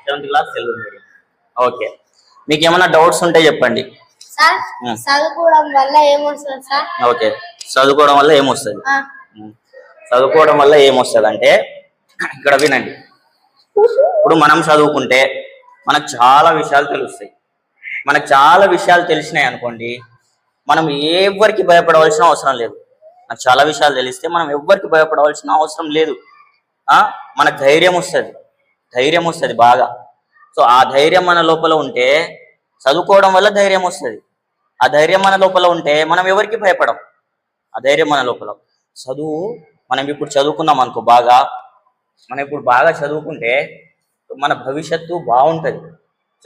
Seventh class Telugu medium okay మీకు ఏమైనా doubts ఉంటే చెప్పండి. సార్ ఉం. చదువుకోవడం వల్ల ఏమొస్తుంది సార్? ఓకే చదువుకోవడం వల్ల ఏమొస్తుంది? ఉం. చదువుకోవడం వల్ల ఏమొస్తుంది అంటే ఇక్కడ వినండి. ఇప్పుడు మనం చదువుకుంటే మనకు చాలా విషయాలు తెలుస్తాయి. మనకు చాలా విషయాలు తెలిసినాయి అనుకోండి మనం ఎవరికి భయపడవలసిన అవసరం లేదు. నాకు చాలా విషయాలు తెలిస్తే మనం ఎవ్వరికి భయపడవలసిన అవసరం లేదు. మనకు ధైర్యం వస్తుంది. ధైర్యం వస్తుంది బాగా. సో ఆ ధైర్యం మన లోపల ఉంటే చదువుకోవడం వల్ల ధైర్యం వస్తుంది. ఆ ధైర్యం మన లోపల ఉంటే మనం ఎవరికి భయపడం? ఆ ధైర్యం మన లోపల. చదువు మనం ఇప్పుడు చదువుకున్నాం అనుకో బాగా మనం ఇప్పుడు బాగా చదువుకుంటే మన భవిష్యత్తు బాగుంటుంది.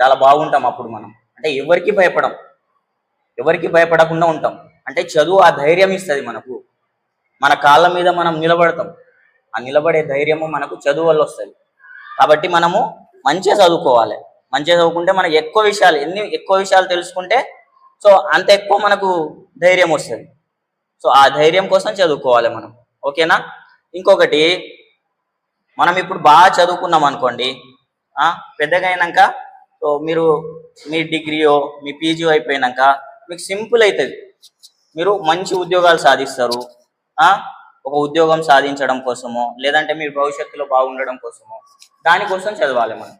చాలా బాగుంటాం అప్పుడు మనం. అంటే ఎవరికి భయపడం? ఎవరికి భయపడకుండా ఉంటాం. అంటే చదువు ఆ ధైర్యం ఇస్తుంది మనకు. మన కాళ్ళ మీద మనం నిలబడతాం. ఆ నిలబడే ధైర్యము మనకు చదువు వల్ల వస్తుంది. కాబట్టి మనము మంచిగా చదువుకోవాలి. మంచిగా చదువుకుంటే మనకు ఎక్కువ విషయాలు ఎన్ని ఎక్కువ విషయాలు తెలుసుకుంటే సో అంత ఎక్కువ మనకు ధైర్యం వస్తుంది. సో ఆ ధైర్యం కోసం చదువుకోవాలి మనం. ఓకేనా? ఇంకొకటి మనం ఇప్పుడు బాగా చదువుకున్నాం అనుకోండి పెద్దగా అయినాక సో మీరు మీ డిగ్రీయో మీ పీజీ అయిపోయినాక మీకు సింపుల్ అవుతుంది. మీరు మంచి ఉద్యోగాలు సాధిస్తారు ఒక ఉద్యోగం సాధించడం కోసమో లేదంటే మీ భవిష్యత్తులో బాగుండడం కోసమో దానికోసం చదవాలి మనం.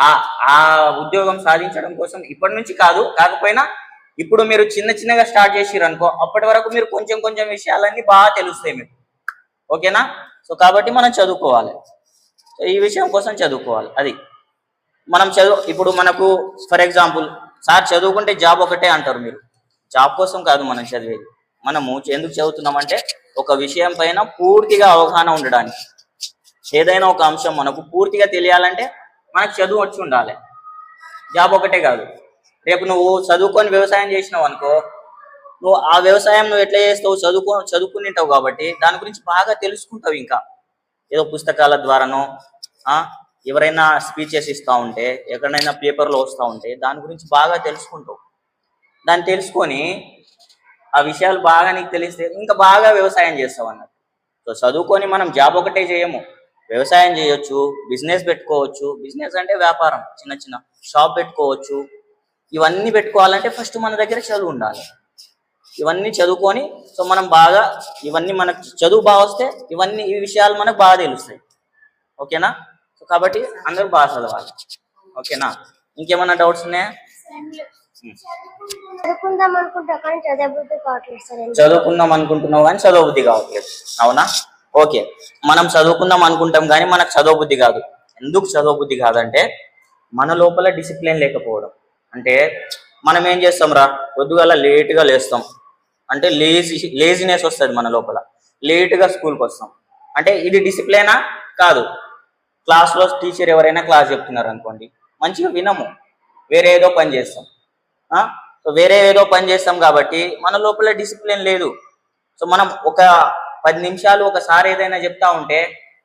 ఆ ఆ ఉద్యోగం సాధించడం కోసం ఇప్పటి నుంచి కాదు కాకపోయినా ఇప్పుడు మీరు చిన్న చిన్నగా స్టార్ట్ చేసిర్రు అనుకో అప్పటి వరకు మీరు కొంచెం కొంచెం విషయాలన్నీ బాగా తెలుస్తాయి మీకు. ఓకేనా? సో కాబట్టి మనం చదువుకోవాలి. ఈ విషయం కోసం చదువుకోవాలి అది. మనం చదువు ఇప్పుడు మనకు ఫర్ ఎగ్జాంపుల్ సార్ చదువుకుంటే జాబ్ ఒకటే అంటారు మీరు. జాబ్ కోసం కాదు మనం చదివేది. మనము ఎందుకు చదువుతున్నామంటే ఒక విషయం పైన పూర్తిగా అవగాహన ఉండడానికి. ఏదైనా ఒక అంశం మనకు పూర్తిగా తెలియాలంటే మనకు చదువు వచ్చి ఉండాలి. జాబ్ ఒకటే కాదు. రేపు నువ్వు చదువుకొని వ్యవసాయం చేసినావు అనుకో నువ్వు ఆ వ్యవసాయం నువ్వు ఎట్లా చేస్తావు? చదువుకో చదువుకునింటావు కాబట్టి దాని గురించి బాగా తెలుసుకుంటావు ఇంకా. ఏదో పుస్తకాల ద్వారానో ఎవరైనా స్పీచెస్ ఇస్తా ఉంటే ఎక్కడైనా పేపర్లో వస్తూ ఉంటే దాని గురించి బాగా తెలుసుకుంటావు. దాన్ని తెలుసుకొని ఆ విషయాలు బాగా నీకు తెలిస్తే ఇంకా బాగా వ్యవసాయం చేస్తావు అన్నట్టు. సో చదువుకొని మనం జాబ్ ఒకటే చేయము. వ్యవసాయం చేయొచ్చు బిజినెస్ పెట్టుకోవచ్చు. బిజినెస్ అంటే వ్యాపారం చిన్న చిన్న షాప్ పెట్టుకోవచ్చు. ఇవన్నీ పెట్టుకోవాలంటే ఫస్ట్ మన దగ్గర చదువు ఉండాలి. ఇవన్నీ చదువుకొని సో మనం బాగా ఇవన్నీ మనకు చదువు బాగా వస్తే ఇవన్నీ ఈ విషయాలు మనకు బాగా తెలుస్తాయి. ఓకేనా? సో కాబట్టి అందరూ బాగా చదవాలి. ఓకేనా? ఇంకేమైనా డౌట్స్ ఉన్నాయా? చదువుకుందాం అనుకుంటా కానీ చదవబుద్ధి కావట్లేదు సార్? చదువుకుందాం అనుకుంటున్నావు కానీ చదువు బుద్ధి కావట్లేదు. అవునా? ఓకే. మనం చదువుకుందాం అనుకుంటాం కానీ మనకు చదువు బుద్ధి కాదు. ఎందుకు చదువు బుద్ధి కాదంటే మన లోపల డిసిప్లిన్ లేకపోవడం. అంటే మనం ఏం చేస్తాం రా? పొద్దుగాల లేట్గా లేస్తాం. అంటే లేజీ లేజినెస్ వస్తుంది మన లోపల. లేట్గా స్కూల్కి వస్తాం. అంటే ఇది డిసిప్లినా? కాదు. క్లాస్లో టీచర్ ఎవరైనా క్లాస్ చెప్తున్నారు అనుకోండి మంచిగా వినము. వేరే ఏదో పని చేస్తాం. వేరే ఏదో పని చేస్తాం కాబట్టి మన లోపల డిసిప్లిన్ లేదు. సో మనం ఒక పది నిమిషాలు ఒకసారి ఏదైనా చెప్తా ఉంటే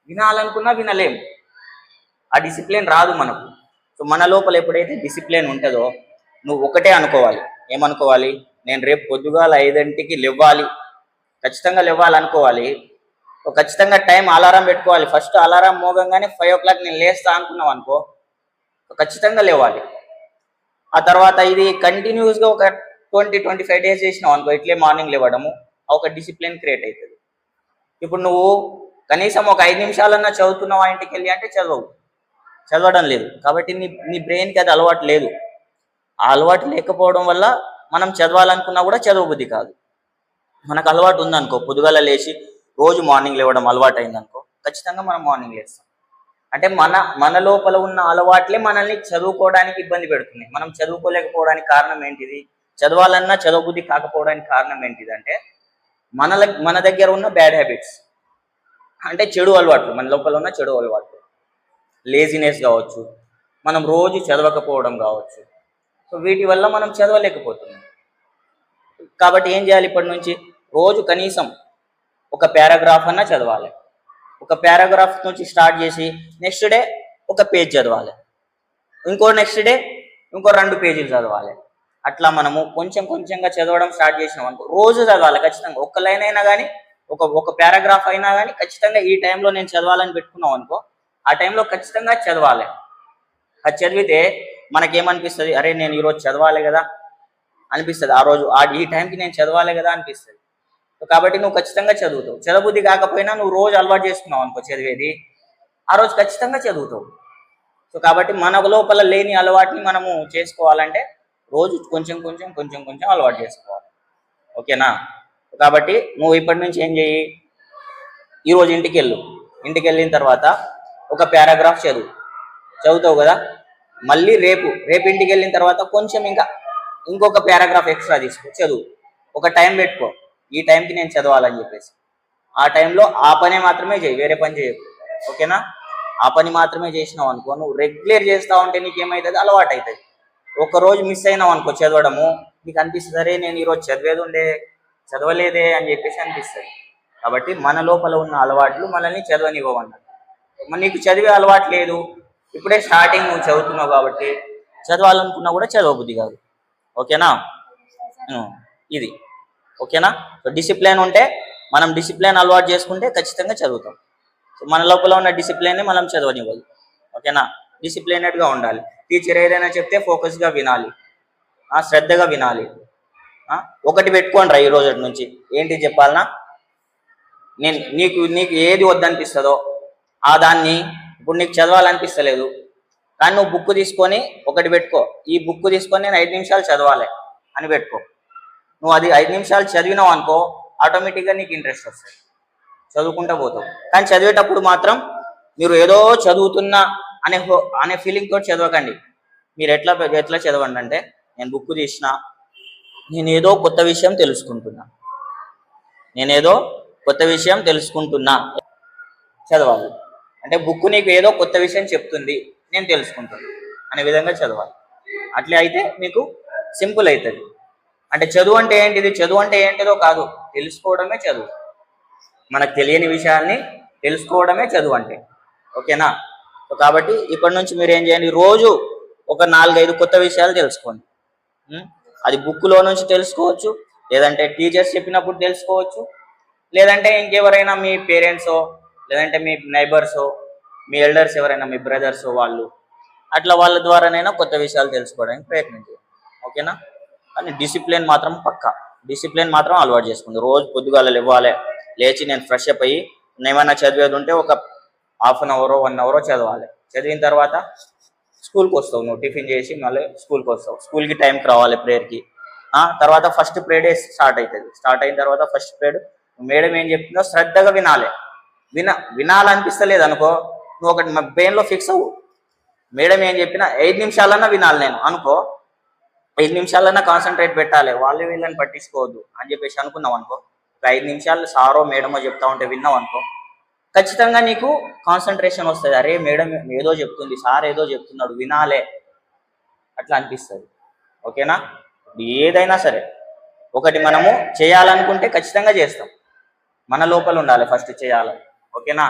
వినాలనుకున్నా వినలేము ఆ డిసిప్లిన్ రాదు మనకు. సో మన లోపల ఎప్పుడైతే డిసిప్లిన్ ఉంటుందో నువ్వు ఒకటే అనుకోవాలి. ఏమనుకోవాలి? నేను రేపు పొద్దుగాల ఐదింటికి లేవ్వాలి ఖచ్చితంగా లేవ్వాలనుకోవాలి ఖచ్చితంగా టైం అలారం పెట్టుకోవాలి. ఫస్ట్ అలారం మోగంగానే ఫైవ్ ఓ క్లాక్ నేను లేస్తా అనుకున్నావు అనుకో ఖచ్చితంగా లేవాలి. ఆ తర్వాత ఇది కంటిన్యూస్గా ఒక ట్వంటీ ట్వంటీ ఫైవ్ డేస్ చేసినావు అనుకో ఇట్లే మార్నింగ్ లేవడము ఒక డిసిప్లిన్ క్రియేట్ అవుతుంది ఇప్పుడు నువ్వు కనీసం ఒక ఐదు నిమిషాలన్నా చదువుతున్నావా ఇంటికి వెళ్ళి అంటే చదవవు. చదవడం లేదు. కాబట్టి నీ నీ బ్రెయిన్కి అది అలవాటు లేదు. ఆ అలవాటు లేకపోవడం వల్ల మనం చదవాలనుకున్నా కూడా చదవబుద్ధి కాదు. మనకు అలవాటు ఉందనుకో పొద్దుగాల లేచి రోజు మార్నింగ్ లేవడం అలవాటు అయిందనుకో ఖచ్చితంగా మనం మార్నింగ్ లేస్తాం. అంటే మన మన లోపల ఉన్న అలవాట్లే మనల్ని చదువుకోవడానికి ఇబ్బంది పెడుతుంది మనం చదువుకోలేకపోవడానికి కారణం ఏంటిది? చదవాలన్నా చదవబుద్ధి కాకపోవడానికి కారణం ఏంటిది అంటే మన మన దగ్గర ఉన్న బ్యాడ్ హ్యాబిట్స్ అంటే చెడు అలవాట్లు మన లోపల ఉన్న చెడు అలవాట్లు. లేజినెస్ కావచ్చు మనం రోజు చదవకపోవడం కావచ్చు. సో వీటి వల్ల మనం చదవలేకపోతున్నాం. కాబట్టి ఏం చేయాలి ఇప్పటి నుంచి? రోజు కనీసం ఒక పారాగ్రాఫ్ అన్నా చదవాలి. ఒక పారాగ్రాఫ్ నుంచి స్టార్ట్ చేసి నెక్స్ట్ డే ఒక పేజ్ చదవాలి. ఇంకో నెక్స్ట్ డే ఇంకో రెండు పేజీలు చదవాలి. అట్లా మనము కొంచెం కొంచెంగా చదవడం స్టార్ట్ చేసినాం అనుకో రోజు చదవాలి ఖచ్చితంగా. ఒక్క లైన్ అయినా కానీ ఒక ఒక పారాగ్రాఫ్ అయినా కానీ ఖచ్చితంగా ఈ టైంలో నేను చదవాలని పెట్టుకున్నాం అనుకో ఆ టైంలో ఖచ్చితంగా చదవాలి. అది చదివితే మనకేమనిపిస్తుంది? అరే నేను ఈరోజు చదవాలి కదా? అనిపిస్తుంది. ఆ రోజు ఆ ఈ టైంకి నేను చదవాలి కదా? అనిపిస్తుంది. కాబట్టి నువ్వు ఖచ్చితంగా చదువుతావు. చదవబుద్ధి కాకపోయినా నువ్వు రోజు అలవాటు చేసుకున్నావు అనుకో చదివేది. ఆ రోజు ఖచ్చితంగా చదువుతావు. సో కాబట్టి మన లోపల లేని అలవాటుని మనము చేసుకోవాలంటే రోజు కొంచెం కొంచెం కొంచెం కొంచెం అలవాటు చేసుకోవాలి. ఓకేనా? కాబట్టి నువ్వు ఇప్పటి నుంచి ఏం చెయ్యి? ఈరోజు ఇంటికి వెళ్ళు. ఇంటికి వెళ్ళిన తర్వాత ఒక పారాగ్రాఫ్ చదువు. చదువుతావు కదా? మళ్ళీ రేపు రేపు ఇంటికి వెళ్ళిన తర్వాత కొంచెం ఇంకా ఇంకొక పారాగ్రాఫ్ ఎక్స్ట్రా తీసుకో. చదువు. ఒక టైం పెట్టుకో. ఈ టైంకి నేను చదవాలని చెప్పేసి. ఆ టైంలో ఆ పనే మాత్రమే చేయి వేరే పని చేయకు. ఓకేనా? ఆ పని మాత్రమే చేసినావు అనుకో నువ్వు రెగ్యులర్ చేస్తా ఉంటే నీకు ఏమవుతుంది అలవాటు అవుతుంది ఒక రోజు మిస్ అయినావు అనుకో చదవడము నీకు అనిపిస్తుంది అరే నేను ఈరోజు చదివేది ఉండే చదవలేదే అని చెప్పేసి అనిపిస్తుంది. కాబట్టి మన లోపల ఉన్న అలవాట్లు మనల్ని చదవనివ్వమన్నారు నీకు చదివే అలవాటు లేదు. ఇప్పుడే స్టార్టింగ్ నువ్వు చదువుతున్నావు కాబట్టి చదవాలనుకున్నా కూడా చదవబుద్ధి కాదు. ఓకేనా? ఇది. ఓకేనా? సో డిసిప్లిన్ ఉంటే మనం డిసిప్లిన్ అలవాటు చేసుకుంటే ఖచ్చితంగా చదువుతాం. సో మన లోపల ఉన్న డిసిప్లిన్ని మనం చదవనివ్వదు. ఓకేనా? డిసిప్లినెడ్గా ఉండాలి. టీచర్ ఏదైనా చెప్తే ఫోకస్గా వినాలి. శ్రద్ధగా వినాలి. ఒకటి పెట్టుకోండి రా ఈ రోజు నుంచి. ఏంటి చెప్పాలనా? నేను నీకు నీకు ఏది వద్దనిపిస్తుందో ఆ దాన్ని ఇప్పుడు నీకు చదవాలనిపిస్తలేదు. కానీ నువ్వు బుక్ తీసుకొని ఒకటి పెట్టుకో. ఈ బుక్ తీసుకొని నేను ఐదు నిమిషాలు చదవాలి అని పెట్టుకో. నువ్వు అది ఐదు నిమిషాలు చదివినావు అనుకో ఆటోమేటిక్గా నీకు ఇంట్రెస్ట్ వస్తుంది. చదువుకుంటా పోతావు. కానీ చదివేటప్పుడు మాత్రం మీరు ఏదో చదువుతున్నా అనే హో- అనే ఫీలింగ్తో చదవకండి. మీరు ఎట్లా ఎట్లా చదవండి అంటే నేను బుక్ తీసిన నేను ఏదో కొత్త విషయం తెలుసుకుంటున్నా. నేనేదో కొత్త విషయం తెలుసుకుంటున్నా. చదవాలి. అంటే బుక్ నీకు ఏదో కొత్త విషయం చెప్తుంది నేను తెలుసుకుంటున్నా. అనే విధంగా చదవాలి. అట్లే అయితే మీకు సింపుల్ అవుతుంది. అంటే చదువు అంటే ఏంటిది? చదువు అంటే ఏంటిదో కాదు. తెలుసుకోవడమే చదువు. మనకు తెలియని విషయాల్ని తెలుసుకోవడమే చదువు అంటే. ఓకేనా? సో కాబట్టి ఇప్పటి నుంచి మీరు ఏం చేయండి? రోజు ఒక నాలుగైదు కొత్త విషయాలు తెలుసుకోండి. అది బుక్లో నుంచి తెలుసుకోవచ్చు లేదంటే టీచర్స్ చెప్పినప్పుడు తెలుసుకోవచ్చు లేదంటే ఇంకెవరైనా మీ పేరెంట్సో లేదంటే మీ నైబర్సో మీ ఎల్డర్స్ ఎవరైనా మీ బ్రదర్స్ వాళ్ళు అట్లా వాళ్ళ ద్వారానైనా కొత్త విషయాలు తెలుసుకోవడానికి ప్రయత్నం చేయండి. ఓకేనా? కానీ డిసిప్లిన్ మాత్రం పక్కా. డిసిప్లిన్ మాత్రం అలవాటు చేసుకుంది. రోజు పొద్దుగాల ఇవ్వాలి లేచి నేను ఫ్రెష్ అప్ అయ్యి ఏమైనా చదివేది ఉంటే ఒక హాఫ్ అన్ అవరో వన్ అవరో చదవాలి. చదివిన తర్వాత స్కూల్కి వస్తావు నువ్వు టిఫిన్ చేసి మళ్ళీ స్కూల్కి వస్తావు. స్కూల్కి టైంకి రావాలి ప్రేయర్కి. తర్వాత ఫస్ట్ ప్రేడే స్టార్ట్ అవుతుంది స్టార్ట్ అయిన తర్వాత ఫస్ట్ ప్రేడ్ మేడం ఏం చెప్తుందో శ్రద్ధగా వినాలి. విన వినాలనిపిస్తలేదు అనుకో నువ్వు ఒకటి మా బ్రెయిన్లో ఫిక్స్ అవ్వు. మేడం ఏం చెప్పినా ఐదు నిమిషాలన్నా వినాలి నేను. అనుకో ఐదు నిమిషాలన్నా కాన్సన్ట్రేట్ పెట్టాలి. వాళ్ళు వీళ్ళని పట్టించుకోవద్దు అని చెప్పేసి అనుకున్నావు అనుకో. ఐదు నిమిషాలు సారో మేడమో చెప్తా ఉంటే విన్నావు అనుకో. ఖచ్చితంగా నీకు కాన్సన్ట్రేషన్ వస్తుంది. అరే మేడం ఏదో చెప్తుంది సార్ ఏదో చెప్తున్నాడు వినాలే. అట్లా అనిపిస్తుంది. ఓకేనా? ఏదైనా సరే ఒకటి మనము చేయాలనుకుంటే ఖచ్చితంగా చేస్తాం. మన లోపల ఉండాలి ఫస్ట్ చేయాలని ఓకేనా?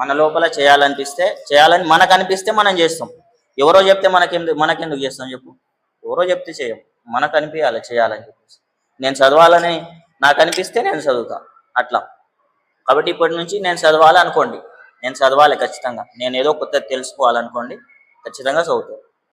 మన లోపల చేయాలనిపిస్తే చేయాలని మనకు అనిపిస్తే మనం చేస్తాం. ఎవరో చెప్తే మనకెందుకు మనకెందుకు చేస్తాం చెప్పు? ఎవరో చెప్తే చేయం. మనకు అనిపించాలి చేయాలని చెప్పేసి. నేను చదవాలని నాకు అనిపిస్తే నేను చదువుతా. అట్లా. కాబట్టి ఇప్పటి నుంచి నేను చదవాలి అనుకోండి నేను చదవాలి ఖచ్చితంగా. నేను ఏదో కొత్త తెలుసుకోవాలనుకోండి ఖచ్చితంగా చదువుతాను